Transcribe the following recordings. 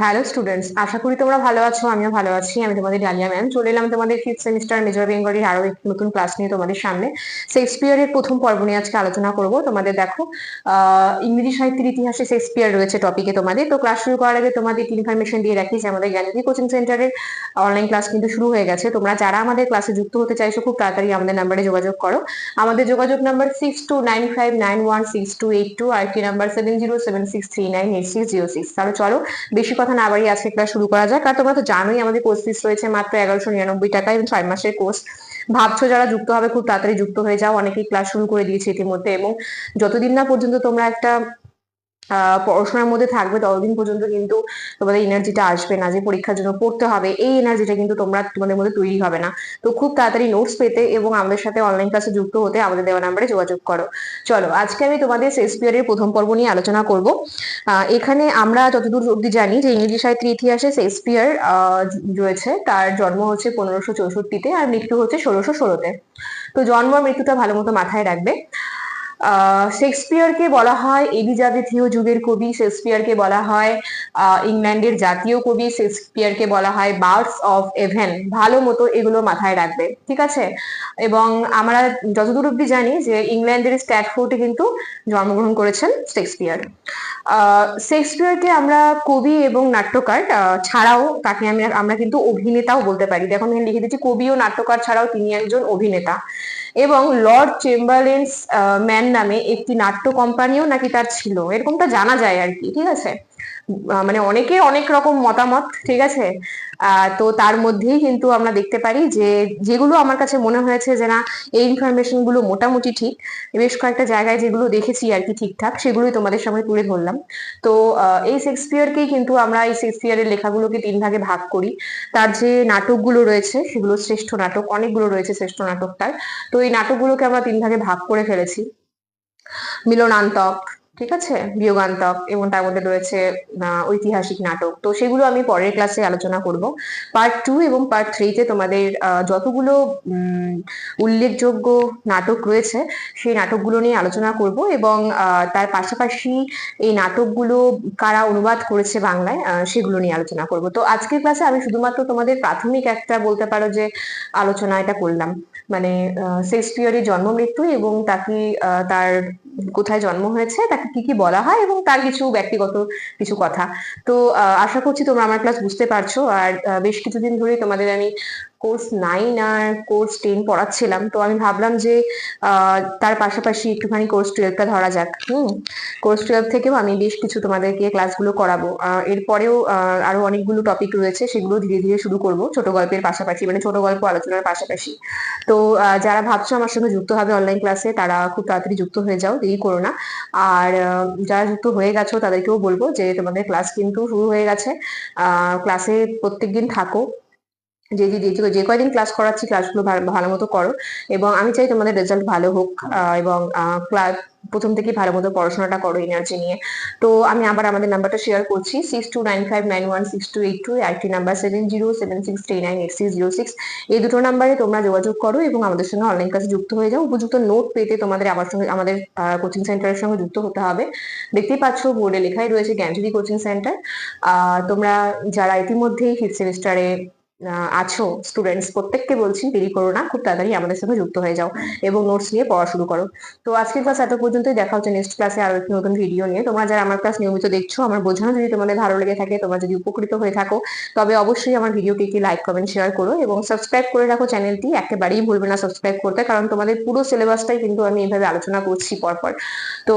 Hello students আশা করি তোমরা ভালো আছো, আমিও ভালো আছি। আমি তোমাদের ডালিয়া ম্যাম চলে এলাম তোমাদের ফিফথ সেমিস্টার মেজর বেঙ্গলির আরও একটি নতুন ক্লাস নিয়ে তোমাদের সামনে। শেক্সপিয়ারের প্রথম পর্ব নিয়ে আজকে আলোচনা করব। তোমাদের দেখো ইংরেজি সাহিত্যের ইতিহাসে শেক্সপিয়ার রয়েছে টপিকে তোমাদের। তো ক্লাস শুরু করার আগে তোমাদের ইনফরমেশন দিয়ে রাখি, যে আমাদের জ্ঞানজ্যোতি কোচিং সেন্টারের অনলাইন ক্লাস কিন্তু শুরু হয়ে গেছে। তোমরা যারা আমাদের ক্লাসে যুক্ত হতে চাইছো, খুব তাড়াতাড়ি আমাদের নাম্বারে যোগাযোগ করো। আমাদের যোগাযোগ number six two nine five nine one six two eight two আর একটি number seven zero seven six three nine eight six zero six তাহলে চলো, বেশি কথা না বাড়িয়ে আজকে ক্লাস শুরু করা যাক। কারণ তোমরা তো জানোই আমাদের কোর্স ফিস রয়েছে মাত্র এগারোশো নিরানব্বই টাকা এবং ছয় মাসের কোর্স ভাবছ যারা যুক্ত হবে, খুব তাড়াতাড়ি যুক্ত হয়ে যাও। অনেকেই ক্লাস শুরু করে দিয়েছে ইতিমধ্যে এবং যতদিন না পর্যন্ত তোমরা একটা পড়াশোনার মধ্যে থাকবে ততদিন পর্যন্ত কিন্তু তোমাদের এনার্জিটা আসবে না, যে পরীক্ষার জন্য পড়তে হবে, এই এনার্জিটা কিন্তু তোমরা তোমাদের মধ্যে তৈরি হবে না। তো খুব তাড়াতাড়ি নোটস পেতে এবং আমাদের সাথে অনলাইন ক্লাসে যুক্ত হতে আমাদের দেওয়া নাম্বারে যোগাযোগ করো। চলো, আজকে আমি তোমাদের শেক্সপিয়ারের প্রথম পর্ব নিয়ে আলোচনা করব। এখানে আমরা যতদূর অব্দি জানি যে ইংরেজি সাহিত্যের ইতিহাসে শেক্সপিয়ার রয়েছে। তার জন্ম হচ্ছে পনেরোশো চৌষট্টিতে আর মৃত্যু হচ্ছে ষোলোশো ষোলোতে। তো জন্ম মৃত্যুটা ভালো মতো মাথায় রাখবে। শেক্সপিয়ারকে বলা হয় এলিজাবেথীয় যুগের কবি, শেক্সপিয়ারকে বলা হয় ইংল্যান্ডের জাতীয় কবি, শেক্সপিয়ারকে বলা হয়, বার্ডস অফ এভেন ভালো মতো এগুলো মাথায় রাখবে, ঠিক আছে? এবং আমরা যতদূর অব্দি জানি যে ইংল্যান্ডের স্ট্যাটফোর্ডে কিন্তু জন্মগ্রহণ করেছেন শেক্সপিয়ার। শেক্সপিয়ারকে আমরা কবি এবং নাট্যকার ছাড়াও তাকে আমি, আমরা কিন্তু অভিনেতাও বলতে পারি। দেখো, আমি লিখে দিচ্ছি, কবি ও নাট্যকার ছাড়াও তিনি একজন অভিনেতা। এবং লর্ড চেম্বারলেন্স ম্যান নামে একটি নাট্য কোম্পানিও নাকি তার ছিল। এরকমটা জানা যায় আর কি, ঠিক আছে? মানে অনেকের অনেক রকম মতামত, ঠিক আছে? তো তার মধ্যেই কিন্তু আমরা দেখতে পারি যে যেগুলো আমার কাছে মনে হয়েছে যে না, এই ইনফরমেশনগুলো মোটামুটি ঠিক। বেশ কয়েকটা জায়গায় যেগুলো দেখেছি আর কি ঠিকঠাক, সেগুলোই তোমাদের সামনে তুলে ধরলাম। তো এই শেক্সপিয়ারকেই কিন্তু আমরা এই শেক্সপিয়ারের লেখাগুলোকে তিন ভাগে ভাগ করি। তার যে নাটকগুলো রয়েছে, সেগুলো শ্রেষ্ঠ নাটক, অনেকগুলো রয়েছে শ্রেষ্ঠ নাটক তার। তো এই নাটকগুলোকে আমরা তিন ভাগে ভাগ করে ফেলেছি। মিলনান্তক ঠিক আছে? বিয়োগান্তক এবং তার মধ্যে রয়েছে ঐতিহাসিক নাটক। তো সেগুলো আমি পরের ক্লাসে আলোচনা করব। পার্ট টু এবং পার্ট থ্রিতে তোমাদের যতগুলো উল্লেখযোগ্য নাটক রয়েছে, সেই নাটকগুলো নিয়ে আলোচনা করব এবং তার পাশাপাশি এই নাটকগুলো কারা অনুবাদ করেছে বাংলায় সেগুলো নিয়ে আলোচনা করব। তো আজকের ক্লাসে আমি শুধুমাত্র তোমাদের প্রাথমিক একটা বলতে পারো যে আলোচনা এটা করলাম। মানে শেক্সপিয়ারের জন্ম মৃত্যু এবং তাকে তার কোথায় জন্ম হয়েছে, তাকে কি কি বলা হয় এবং তার কিছু ব্যক্তিগত কিছু কথা। তো আশা করছি তোমরা আমার ক্লাস বুঝতে পারছ। আর বেশ কিছুদিন ধরে তোমাদের আমি কোর্স নাইন আর কোর্স টেন পড়াচ্ছিলাম। তো আমি ভাবলাম যে তার পাশাপাশি একটুখানি কোর্স টুয়েলভটা ধরা যাক। হুম? কোর্স টুয়েলভ থেকেও আমি বেশ কিছু তোমাদেরকে ক্লাসগুলো করাবো। এরপরেও আরও অনেকগুলো টপিক রয়েছে, সেগুলো ধীরে ধীরে শুরু করব ছোট গল্পের পাশাপাশি মানে ছোট গল্প আলোচনার পাশাপাশি। তো যারা ভাবছ আমার সঙ্গে যুক্ত হবে অনলাইন ক্লাসে তারা খুব তাড়াতাড়ি যুক্ত হয়ে যাও, দেরি করো না। আর যারা যুক্ত হয়ে গেছো, তাদেরকেও বলব যে তোমাদের ক্লাস কিন্তু শুরু হয়ে গেছে। ক্লাসে প্রত্যেকদিন থাকো। যে যে যে কয়দিন ক্লাস করাচ্ছি ক্লাসগুলো ভালো মতো করো। এবং আমি চাই তোমাদের রেজাল্ট ভালো হোক এবং ক্লাস প্রথম থেকেই ভালো মতো পড়াশোনাটা করো এনার্জি নিয়ে। তো আমি আবার আমাদের নাম্বারটা শেয়ার করছি six two nine five nine one six two eight two আরেকটি number seven zero seven six three nine eight six zero six এই দুটো নাম্বারে তোমরা যোগাযোগ করো এবং আমাদের সঙ্গে অনলাইন ক্লাসে যুক্ত হয়ে যাও। উপযুক্ত নোট পেতে তোমাদের আমার সঙ্গে, আমাদের কোচিং সেন্টারের সঙ্গে যুক্ত হতে হবে। দেখতেই পাচ্ছ বোর্ডে লেখাই রয়েছে জ্ঞানজ্যোতি কোচিং সেন্টার তোমরা যারা ইতিমধ্যেই ফিফথ সেমিস্টারে আছো স্টুডেন্টস প্রত্যেককে বলছি, দেরি করো না, খুব তাড়াতাড়ি আমাদের সাথে যুক্ত হয়ে যাও এবং নোটস নিয়ে পড়া শুরু করো। তো আজকের ক্লাস এত পর্যন্তই, দেখা হচ্ছে নেক্সট ক্লাসে আরও একটি নতুন ভিডিও নিয়ে। তোমরা যারা আমার ক্লাস নিয়মিত দেখছ, আমার বোঝানো যদি তোমাদের ভালো লেগে থাকে, তোমরা যদি উপকৃত হয়ে থাকো, তবে অবশ্যই আমার ভিডিওটি একটি লাইক কমেন্ট শেয়ার করো এবং সাবস্ক্রাইব করে রাখো চ্যানেলটি একেবারেই ভুলবে না সাবস্ক্রাইব করতে, কারণ তোমাদের পুরো সিলেবাসটাই কিন্তু আমি এইভাবে আলোচনা করছি পরপর। তো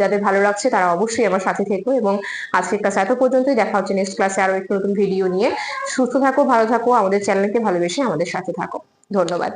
যাদের ভালো লাগছে, তারা অবশ্যই আমার সাথে থেকো এবং আজকের ক্লাস এত পর্যন্তই, দেখা হচ্ছে নেক্সট ক্লাসে আরও একটি নতুন ভিডিও নিয়ে। সুস্থ থাকো, ভালো থাকো আমাদের চ্যানেলকে ভালোবেসে আমাদের সাথে থাকো। ধন্যবাদ।